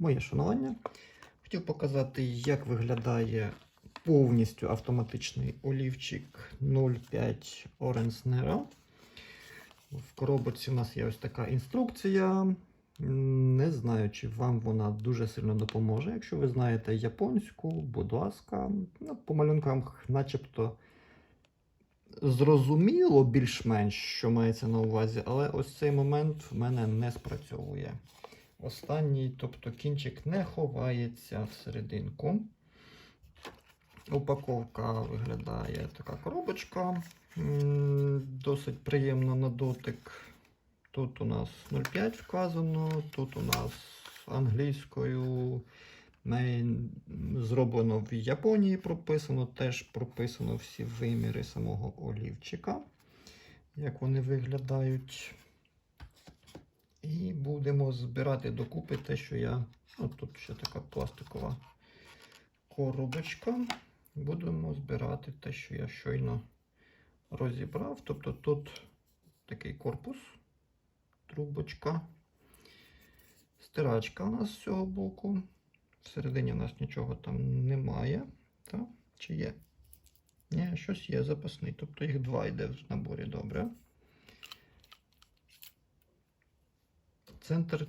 Моє шанування. Хотів показати, як виглядає повністю автоматичний олівчик 0,5 Orange Nero. В коробочці у нас є ось така інструкція. Не знаю, чи вам вона дуже сильно допоможе. Якщо ви знаєте японську, будь ласка, ну, по малюнкам начебто зрозуміло більш-менш, що мається на увазі, але ось цей момент в мене не спрацьовує. Останній, тобто кінчик не ховається всерединку. Упаковка виглядає така коробочка. Досить приємно на дотик. Тут у нас 0,5 вказано, тут у нас англійською зроблено в Японії прописано, теж прописано всі виміри самого олівчика, як вони виглядають. І будемо збирати докупи те, що я. Ну, тут ще така пластикова коробочка. Будемо збирати те, що я щойно розібрав. Тобто тут такий корпус, трубочка, стирачка у нас з цього боку. Всередині у нас нічого там немає. Так? Чи є? Ні, щось є запасний. Тобто їх два йде в наборі добре. Центр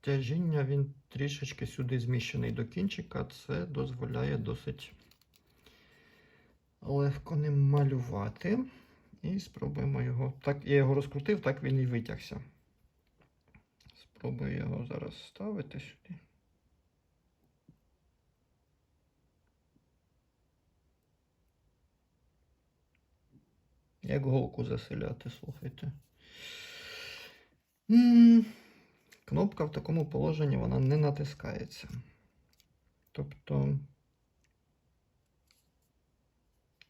тяжіння він трішечки сюди зміщений до кінчика. Це дозволяє досить легко ним малювати. І спробуємо його. Так, я його розкрутив, так він і витягся. Спробую його зараз ставити сюди. Як голку заселяти, слухайте. Кнопка в такому положенні вона не натискається. Тобто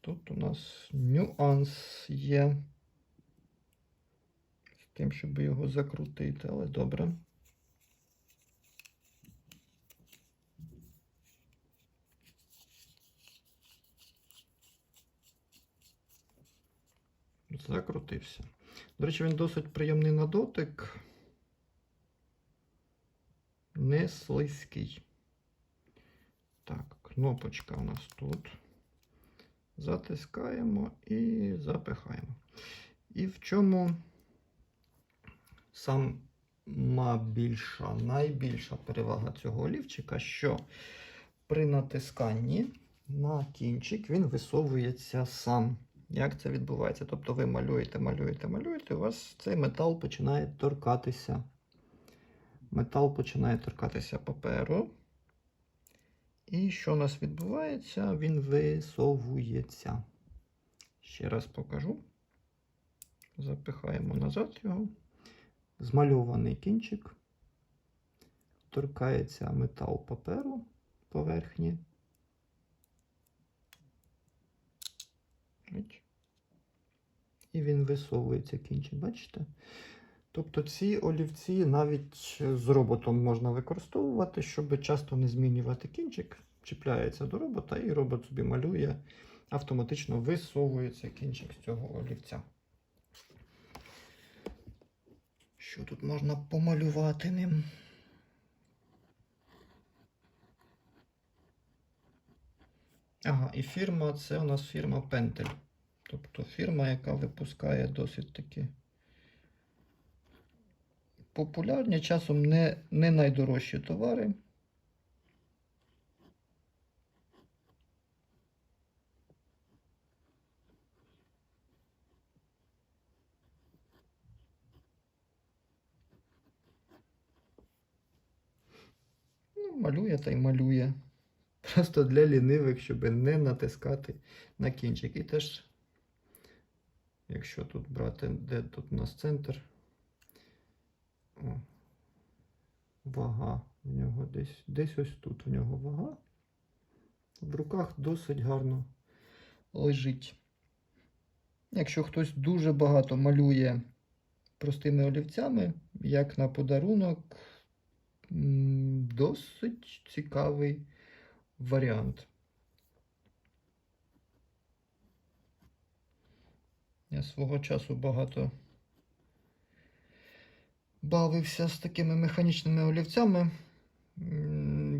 тут у нас нюанс є з тим, щоб його закрутити, але добре. Закрутився. До речі, він досить приємний на дотик. Не слизький. Так, кнопочка у нас тут. Затискаємо і запихаємо. І в чому сама більша, найбільша перевага цього олівчика, що при натисканні на кінчик він висовується сам. Як це відбувається? Тобто ви малюєте, малюєте, малюєте, у вас цей метал починає торкатися. Метал починає торкатися паперу. І що у нас відбувається? Він висовується. Ще раз покажу. Запихаємо назад його. Змальований кінчик. Торкається метал паперу поверхні. Ось. І він висовується кінчик, бачите? Тобто ці олівці навіть з роботом можна використовувати, щоб часто не змінювати кінчик, чіпляється до робота, і робот собі малює, автоматично висовується кінчик з цього олівця. Що тут можна помалювати ним? Ага, і фірма це у нас фірма Pentel. Тобто фірма, яка випускає досить таки популярні, часом не, не найдорожчі товари. Ну, малює та й малює. Просто для лінивих, щоб не натискати на кінчик. І теж, якщо тут брати, де тут у нас центр, о, вага в нього десь, десь ось тут у нього вага. В руках досить гарно лежить. Якщо хтось дуже багато малює простими олівцями, як на подарунок, досить цікавий варіант. Свого часу багато бавився з такими механічними олівцями.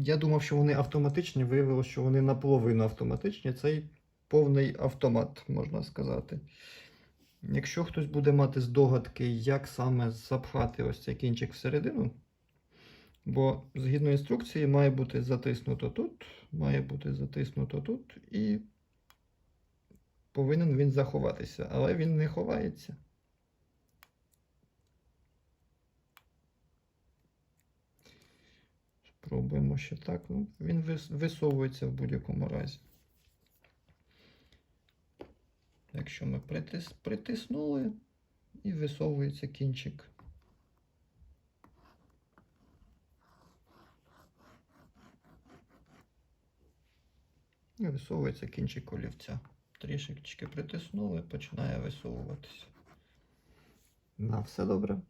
Я думав, що вони автоматичні, виявилося, що вони наполовину автоматичні. Цей повний автомат, можна сказати. Якщо хтось буде мати здогадки, як саме запхати ось цей кінчик всередину, бо згідно інструкції має бути затиснуто тут, має бути затиснуто тут і повинен він заховатися, але він не ховається. Спробуємо ще так. Ну, він висовується в будь-якому разі. Якщо ми притис, притиснули і висовується кінчик. І висовується кінчик олівця. Трішечки притиснули, починає висовуватися. На все добре.